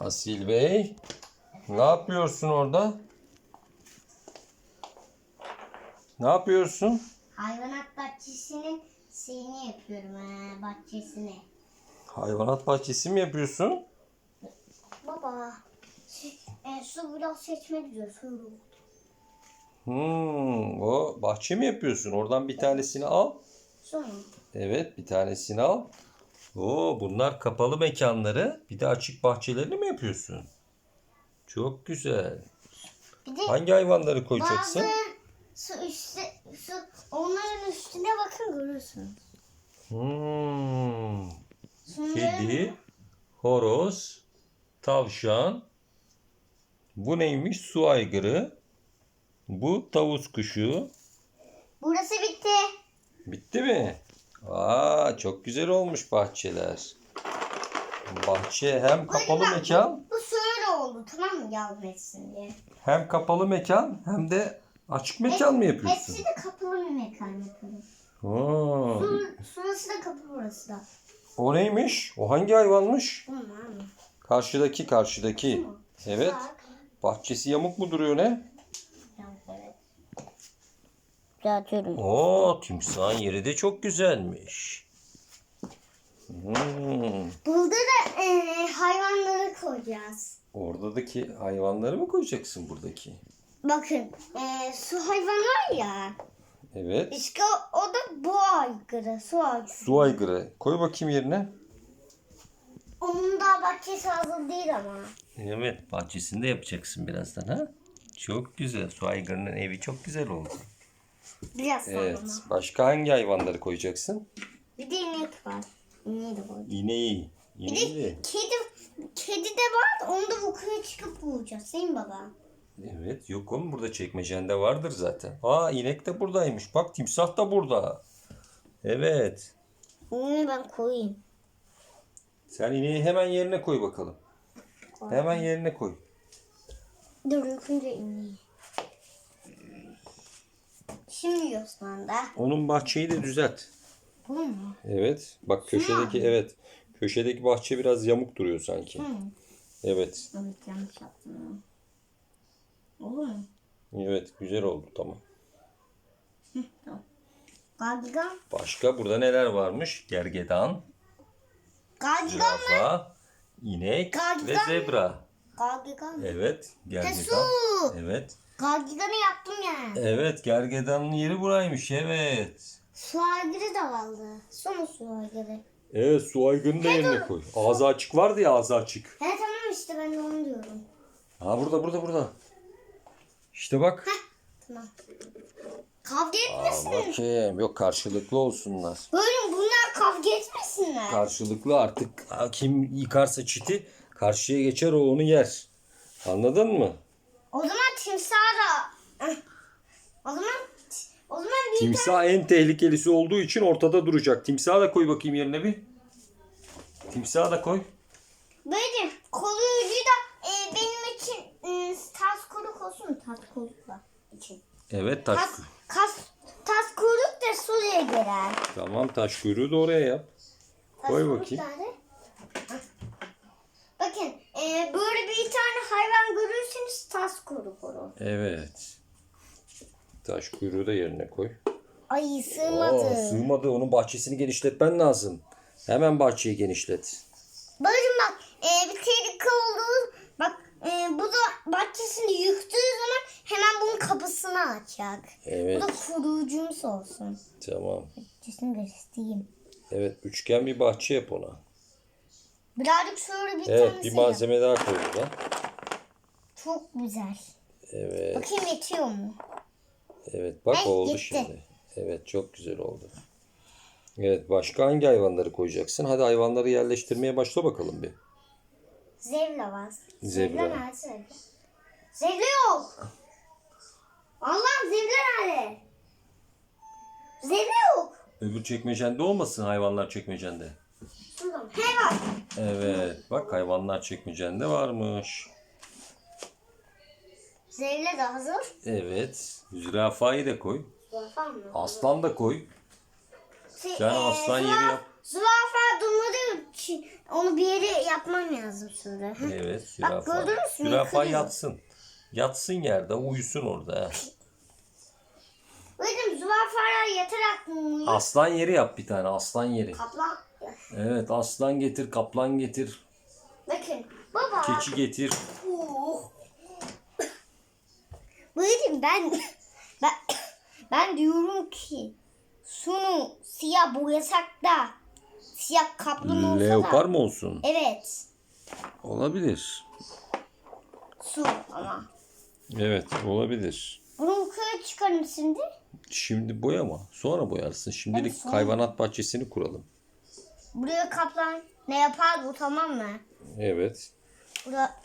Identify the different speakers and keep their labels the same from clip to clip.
Speaker 1: Asil Bey. Ne yapıyorsun orada? Ne yapıyorsun?
Speaker 2: Hayvanat bahçesinin şeyini yapıyorum ha, bahçesini.
Speaker 1: Hayvanat bahçesi mi yapıyorsun?
Speaker 2: Baba, e, su biraz seçmek diyor. Su.
Speaker 1: Hmm, o bahçe mi yapıyorsun? Oradan bir tanesini al. Evet, bir tanesini al. Oo, bunlar kapalı mekanları. Bir de açık bahçelerini mi yapıyorsun? Çok güzel.
Speaker 2: Bir de
Speaker 1: Hangi hayvanları koyacaksın?
Speaker 2: bazı su üstü, su, onların üstüne bakın görürsünüz.
Speaker 1: Hmm,
Speaker 2: Sonra
Speaker 1: kedi, horoz, tavşan. Bu neymiş? Su aygırı. Bu tavus kuşu.
Speaker 2: burası bitti.
Speaker 1: Bitti mi? Aa, çok güzel olmuş bahçeler. Bahçe hem kapalı
Speaker 2: Bak,
Speaker 1: mekan,
Speaker 2: Bu şöyle oldu tamam mı gelmesin diye.
Speaker 1: hem kapalı mekan hem de açık mekan mı yapıyorsun?
Speaker 2: Hepsi de kapalı bir mekan yapalım.
Speaker 1: Oo,
Speaker 2: Su, şurası da kapı burası da.
Speaker 1: o neymiş? O hangi hayvanmış?
Speaker 2: Bunlar mı?
Speaker 1: Karşıdaki, karşıdaki. Evet.
Speaker 2: Bak.
Speaker 1: Bahçesi yamuk mu duruyor ne?
Speaker 2: Düzeltiyorum.
Speaker 1: Oo, timsahın yeri de çok güzelmiş. Hmm.
Speaker 2: Burada da e, hayvanları koyacağız.
Speaker 1: Oradaki hayvanları mı koyacaksın buradaki?
Speaker 2: Bakın e, su hayvanı var ya.
Speaker 1: Evet.
Speaker 2: İşte o, o da boğa aygırı. Su aygırı.
Speaker 1: Su aygırı. Koy bakayım yerine.
Speaker 2: Onun da bahçesi hazır değil ama.
Speaker 1: Evet, bahçesinde yapacaksın birazdan ha. Çok güzel. Su aygırının evi çok güzel oldu.
Speaker 2: Biraz sonra
Speaker 1: Evet.
Speaker 2: ama.
Speaker 1: Başka hangi hayvanları koyacaksın?
Speaker 2: Bir de inek var. İneği de var.
Speaker 1: İneği. İneği
Speaker 2: de kedi, kedi de var. Onu da yukarı çıkıp bulacağız. Değil mi baba?
Speaker 1: Evet, yok oğlum burada çekmecende vardır zaten. Aa, inek de buradaymış. Bak timsah da burada. Evet.
Speaker 2: Onu ben koyayım.
Speaker 1: Sen ineği hemen yerine koy bakalım. Hemen yerine koy.
Speaker 2: Dur önce ineği. Şimdi Osman'da.
Speaker 1: Onun bahçeyi de düzelt.
Speaker 2: Bu mu?
Speaker 1: Evet. Bak köşedeki evet. Köşedeki bahçe biraz yamuk duruyor sanki.
Speaker 2: Hı.
Speaker 1: Evet.
Speaker 2: Evet yanlış yaptım. Olur mu?
Speaker 1: Evet, güzel oldu tamam.
Speaker 2: Gardigan.
Speaker 1: Başka burada neler varmış? Gergedan,
Speaker 2: Gardigan.
Speaker 1: zürafa, inek ve zebra.
Speaker 2: Gardigan.
Speaker 1: Evet,
Speaker 2: Su.
Speaker 1: gergedan. Evet.
Speaker 2: Gardiganı yaptım yani.
Speaker 1: Evet, gergedanın yeri buraymış. Evet.
Speaker 2: Su aygırı da vardı. Sonra su aygırı.
Speaker 1: Evet, su aygırını da yerine koy. Ağzı açık vardı ya, ağzı açık.
Speaker 2: He tamam işte ben de onu diyorum.
Speaker 1: Ha burada, burada, burada. İşte bak.
Speaker 2: Tamam. Kavga etmesin.
Speaker 1: bakayım. Yok karşılıklı olsunlar.
Speaker 2: Böyle bunlar kavga etmesinler.
Speaker 1: Karşılıklı artık kim yıkarsa çiti karşıya geçer o onu yer. Anladın mı?
Speaker 2: o zaman timsah. O zaman... O zaman bir
Speaker 1: Timsah en tehlikelisi olduğu için ortada duracak. Timsahı da koy bakayım yerine bir. Timsahı da koy.
Speaker 2: Böyle koruyucu da e, benim için e, tas kuruk olsun? Tas kurukla için.
Speaker 1: Evet taş.
Speaker 2: Tas, kas, tas kuruk da suya girer.
Speaker 1: Tamam taş kuyruğu da oraya yap.
Speaker 2: Tas
Speaker 1: Koy
Speaker 2: kuruk
Speaker 1: bakayım.
Speaker 2: nerede? Hah. Bakın e, böyle bir tane hayvan görürseniz tas kuruk olur.
Speaker 1: Evet. Taş kuyruğu da yerine koy.
Speaker 2: Ay sığmadı.
Speaker 1: Aa, sığmadı. Onun bahçesini genişletmen lazım. Hemen bahçeyi genişlet.
Speaker 2: Bakın bak e, bir tehlike olduğu bak e, bu da bahçesini yıktığı zaman hemen bunun kapısını açacak.
Speaker 1: Evet.
Speaker 2: Bu da koruyucumuz olsun.
Speaker 1: Tamam.
Speaker 2: Bahçesini göstereyim.
Speaker 1: Evet. Üçgen bir bahçe yap ona.
Speaker 2: Birazcık şöyle bir
Speaker 1: Evet. Bir
Speaker 2: yap.
Speaker 1: malzeme daha koy.
Speaker 2: Çok güzel.
Speaker 1: Evet.
Speaker 2: Bakayım yetiyor mu?
Speaker 1: Evet. Bak
Speaker 2: Ay,
Speaker 1: oldu
Speaker 2: gitti.
Speaker 1: şimdi. Evet. Çok güzel oldu. Evet. Başka hangi hayvanları koyacaksın? Hadi hayvanları yerleştirmeye başla bakalım bir.
Speaker 2: Zebra var.
Speaker 1: Zebra.
Speaker 2: nerede zebra? Zebra yok. Allah'ım zebra nerede? Zebra yok.
Speaker 1: Öbür çekmecende olmasın hayvanlar çekmecende.
Speaker 2: Var.
Speaker 1: Evet. Bak hayvanlar çekmecende varmış.
Speaker 2: Zebra da hazır.
Speaker 1: Evet. Zürafayı da koy.
Speaker 2: Zürafa mı?
Speaker 1: Aslan da koy.
Speaker 2: Şey,
Speaker 1: Sen
Speaker 2: e,
Speaker 1: aslan yeri yap.
Speaker 2: Zürafa durmadığı için onu bir yere yapmam lazım şurada.
Speaker 1: Evet zürafa.
Speaker 2: gördünüz mü?
Speaker 1: Zürafa
Speaker 2: Yıkılıyor.
Speaker 1: yatsın. Yatsın yerde uyusun orada.
Speaker 2: Dedim zürafalar yatarak mı uyuyor?
Speaker 1: Aslan yeri yap bir tane aslan yeri.
Speaker 2: Kaplan.
Speaker 1: Evet aslan getir kaplan getir.
Speaker 2: Bakın baba.
Speaker 1: Keçi getir.
Speaker 2: Oh. Buyurun ben ben ben diyorum ki şunu siyah boyasak da siyah kaplan olsa
Speaker 1: Leopar
Speaker 2: da.
Speaker 1: mı olsun?
Speaker 2: Evet.
Speaker 1: Olabilir.
Speaker 2: Su ama.
Speaker 1: Evet olabilir.
Speaker 2: Bunu yukarı çıkarım şimdi.
Speaker 1: Şimdi boyama. Sonra boyarsın. Şimdilik
Speaker 2: Evet, sonra.
Speaker 1: hayvanat bahçesini kuralım.
Speaker 2: Buraya kaplan ne yapar bu tamam mı?
Speaker 1: Evet.
Speaker 2: Bura...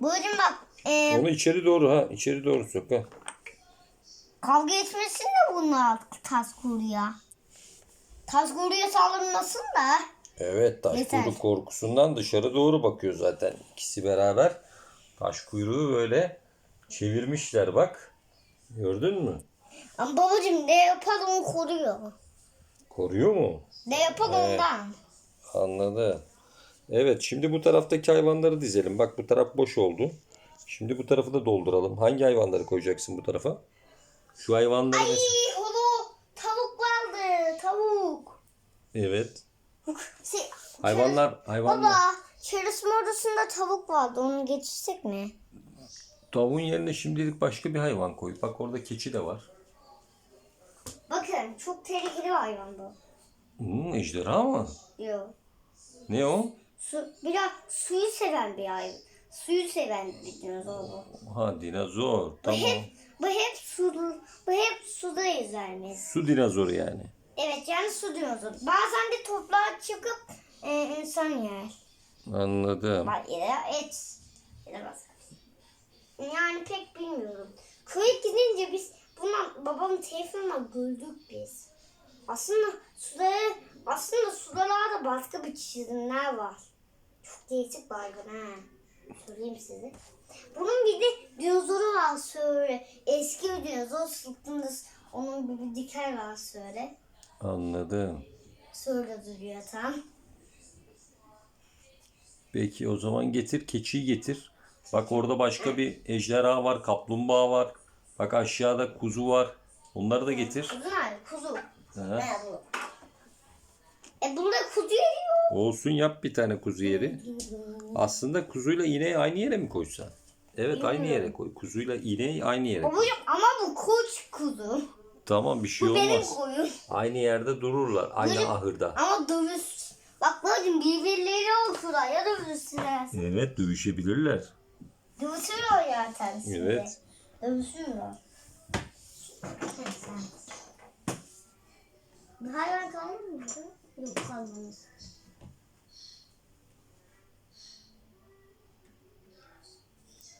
Speaker 2: Buyurun bak. E,
Speaker 1: Onu içeri doğru ha. içeri doğru sok ha.
Speaker 2: kavga etmesin de bunlar tas kuruya. Tas kuruya saldırmasın da.
Speaker 1: Evet taş
Speaker 2: Yeter.
Speaker 1: kuyruk korkusundan dışarı doğru bakıyor zaten. İkisi beraber taş kuyruğu böyle çevirmişler bak. Gördün mü?
Speaker 2: Ama babacığım ne yapar onu koruyor.
Speaker 1: Koruyor mu?
Speaker 2: Ne yapar
Speaker 1: Evet.
Speaker 2: ondan.
Speaker 1: Anladı. Evet şimdi bu taraftaki hayvanları dizelim. Bak bu taraf boş oldu. Şimdi bu tarafı da dolduralım. Hangi hayvanları koyacaksın bu tarafa? Şu hayvanları mes-
Speaker 2: İyi onu tavuk vardı tavuk.
Speaker 1: Evet.
Speaker 2: Şey,
Speaker 1: Hayvanlar hayvanlar.
Speaker 2: Baba çalışma odasında tavuk vardı onu geçirsek mi?
Speaker 1: Tavuğun yerine şimdilik başka bir hayvan koy. Bak orada keçi de var.
Speaker 2: Bakın çok tehlikeli bir hayvan bu.
Speaker 1: Hmm, ejderha mı?
Speaker 2: Yok.
Speaker 1: Ne o?
Speaker 2: Su, biraz suyu seven bir hayvan. Suyu seven bir dinozor bu.
Speaker 1: Ha dinozor.
Speaker 2: Bu
Speaker 1: Tamam.
Speaker 2: hep bu hep su bu hep suda yüzermiş.
Speaker 1: Su dinozoru yani.
Speaker 2: Evet yani su dinozor. Bazen de toprağa çıkıp e, insan yer.
Speaker 1: Anladım.
Speaker 2: Bak ya da et. Ya da başka. Yani pek bilmiyorum. Köye gidince biz bundan babamın telefonuna gördük biz. Aslında suları aslında sularda başka bir çizimler var. Çok değişik hayvan ha. Söyleyeyim size. Bunun bir de dinozoru var şöyle. Eski bir dinozor sırtında onun bir, bir diker var şöyle.
Speaker 1: Anladım.
Speaker 2: Şöyle duruyor tam.
Speaker 1: Peki o zaman getir keçiyi getir. Bak orada başka bir ejderha var, kaplumbağa var. Bak aşağıda kuzu var. Onları da getir.
Speaker 2: Kuzu nerede? Kuzu. Ne bu? E bunda kuzu eriyor.
Speaker 1: Olsun yap bir tane kuzu yeri. Aslında kuzuyla ineği aynı yere mi koysan? Evet aynı yere koy. Kuzuyla ineği aynı yere. koy.
Speaker 2: Babacım ama bu koç kuzu.
Speaker 1: Tamam bir şey
Speaker 2: Bu benim
Speaker 1: olmaz.
Speaker 2: koyun.
Speaker 1: Aynı yerde dururlar. Aynı
Speaker 2: Babacım,
Speaker 1: ahırda.
Speaker 2: Ama dövüş. Bak babacım birbirleri okular ya dövüşsünler.
Speaker 1: Evet dövüşebilirler.
Speaker 2: Dövüşüyorlar zaten şimdi.
Speaker 1: Evet.
Speaker 2: Dövüşüyorlar. Bir hayvan kaldı mı? Yok kalmamış.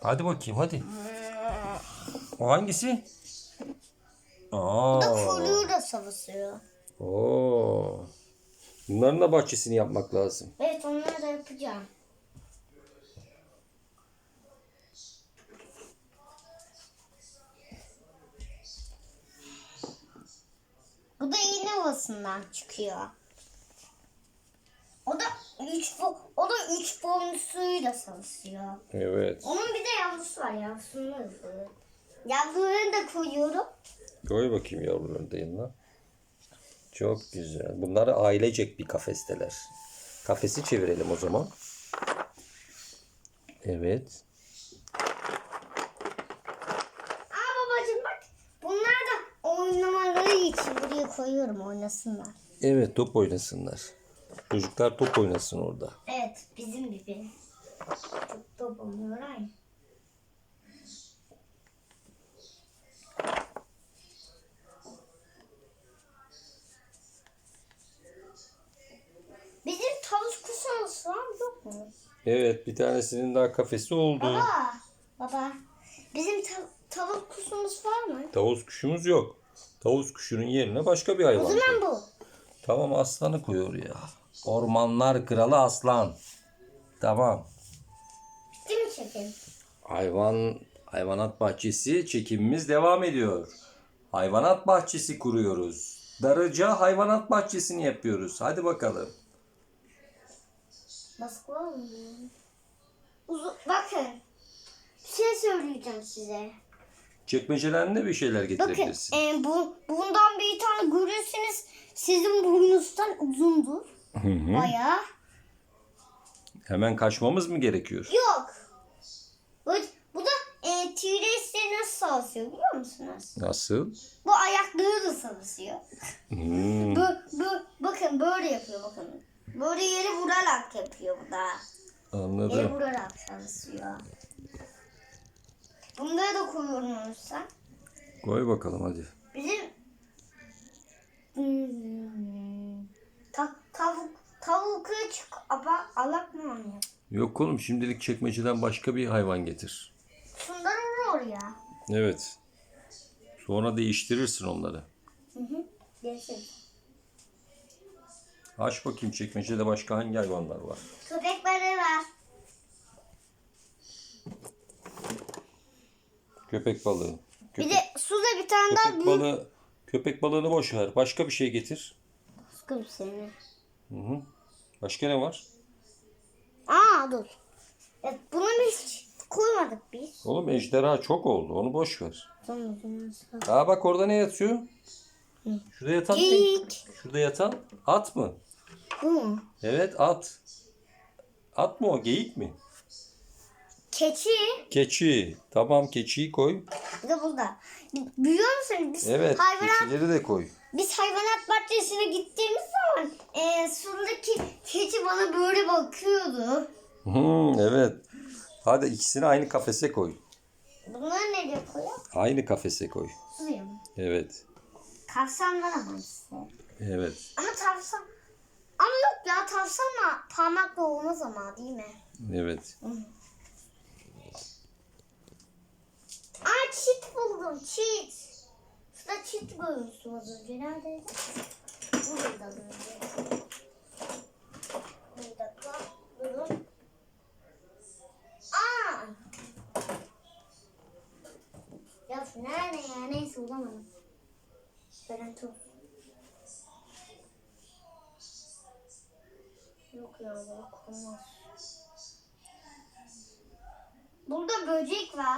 Speaker 1: Hadi bakayım hadi. O hangisi? Aa.
Speaker 2: Kuyruğu da savaşıyor.
Speaker 1: Oo. Bunların da bahçesini yapmak lazım.
Speaker 2: Evet onları da yapacağım. Bu da iğne ovasından çıkıyor. Üç o da üç bonusuyla savaşıyor.
Speaker 1: Evet.
Speaker 2: Onun bir de yavrusu var yavrusunu koyuyorum. Yavrularını da koyuyorum.
Speaker 1: Koy bakayım yavrularını da yanına. Çok güzel. Bunlar ailecek bir kafesteler. Kafesi çevirelim o zaman. Evet.
Speaker 2: Aa babacığım bak bunlar da oynamaları için buraya koyuyorum oynasınlar.
Speaker 1: Evet top oynasınlar. Çocuklar top oynasın orada.
Speaker 2: Evet bizim gibi. Çok top oynuyorlar ya. Bizim tavus kuşumuz var mı yok mu?
Speaker 1: Evet bir tanesinin daha kafesi oldu.
Speaker 2: Baba, baba. Bizim ta- tavuk kuşumuz var mı?
Speaker 1: Tavus kuşumuz yok. Tavus kuşunun yerine başka bir hayvan.
Speaker 2: O
Speaker 1: koy.
Speaker 2: zaman bu.
Speaker 1: Tamam aslanı koyuyor ya. Ormanlar kralı aslan. Tamam.
Speaker 2: Bitti mi çekim?
Speaker 1: Hayvan hayvanat bahçesi çekimimiz devam ediyor. Hayvanat bahçesi kuruyoruz. Darıca hayvanat bahçesini yapıyoruz. Hadi bakalım.
Speaker 2: Baskı var mı? Uzun, bakın. Bir şey söyleyeceğim size.
Speaker 1: Çekmecelerinde bir şeyler
Speaker 2: Bakın
Speaker 1: getirebilirsin.
Speaker 2: e, bu, bundan bir tane görürseniz sizin boynuzdan uzundur.
Speaker 1: Hı hı.
Speaker 2: Bayağı.
Speaker 1: Hemen kaçmamız mı gerekiyor?
Speaker 2: Yok. Bu, bu da e, T-Rex'leri nasıl savaşıyor biliyor musunuz?
Speaker 1: Nasıl?
Speaker 2: Bu ayakları da savaşıyor.
Speaker 1: Hmm.
Speaker 2: Bu, bu, bakın böyle yapıyor bakın. Böyle yere vurarak yapıyor bu da.
Speaker 1: Anladım.
Speaker 2: vurarak savaşıyor. Bunları da koyuyorum sen.
Speaker 1: Koy bakalım hadi.
Speaker 2: Bizim hmm, ta, tavuk tavuk küçük ama alak mı oynuyor?
Speaker 1: Yok oğlum şimdilik çekmeceden başka bir hayvan getir.
Speaker 2: Şundan olur oraya.
Speaker 1: Evet. Sonra değiştirirsin onları.
Speaker 2: Hı hı.
Speaker 1: Aç bakayım çekmecede başka hangi hayvanlar var?
Speaker 2: Köpek balığı var.
Speaker 1: Köpek balığı.
Speaker 2: Bir
Speaker 1: Köpek,
Speaker 2: de suda bir tane daha
Speaker 1: köpek
Speaker 2: büyük.
Speaker 1: balığı. Köpek balığını boş ver. Başka bir şey getir.
Speaker 2: Başka bir şey mi?
Speaker 1: Hı hı. Başka ne var?
Speaker 2: Aa dur. Evet, bunu hiç koymadık biz.
Speaker 1: Oğlum ejderha çok oldu. Onu boş ver.
Speaker 2: Tamam.
Speaker 1: Aa bak orada ne yatıyor? Şurada yatan?
Speaker 2: Geyik.
Speaker 1: Şurada yatan at mı?
Speaker 2: Bu mu?
Speaker 1: Evet at. At mı o? Geyik mi?
Speaker 2: Keçi.
Speaker 1: Keçi. Tamam keçiyi koy.
Speaker 2: Bir de burada. Biliyor musun biz
Speaker 1: Evet
Speaker 2: hayvanat
Speaker 1: keçileri de koy.
Speaker 2: biz hayvanat bahçesine gittiğimiz zaman e, sudaki keçi bana böyle bakıyordu.
Speaker 1: Hmm, evet. Hadi ikisini aynı kafese koy.
Speaker 2: Bunları nereye koyuyor?
Speaker 1: Aynı kafese koy.
Speaker 2: Suya mı?
Speaker 1: Evet.
Speaker 2: Tavşan var ama işte.
Speaker 1: Evet.
Speaker 2: Ama tavşan ama yok ya tavşanla parmakla olmaz ama değil mi?
Speaker 1: Evet.
Speaker 2: Aa çit buldum çit. Şurada çit görmüştüm az önce. Neredeydi? Buradaydı az önce. Bir dakika. Durun. Aa! Ya şu nerede ya? Neyse bulamadım. Böyle tut. Yok ya bak olmaz. Burada böcek var.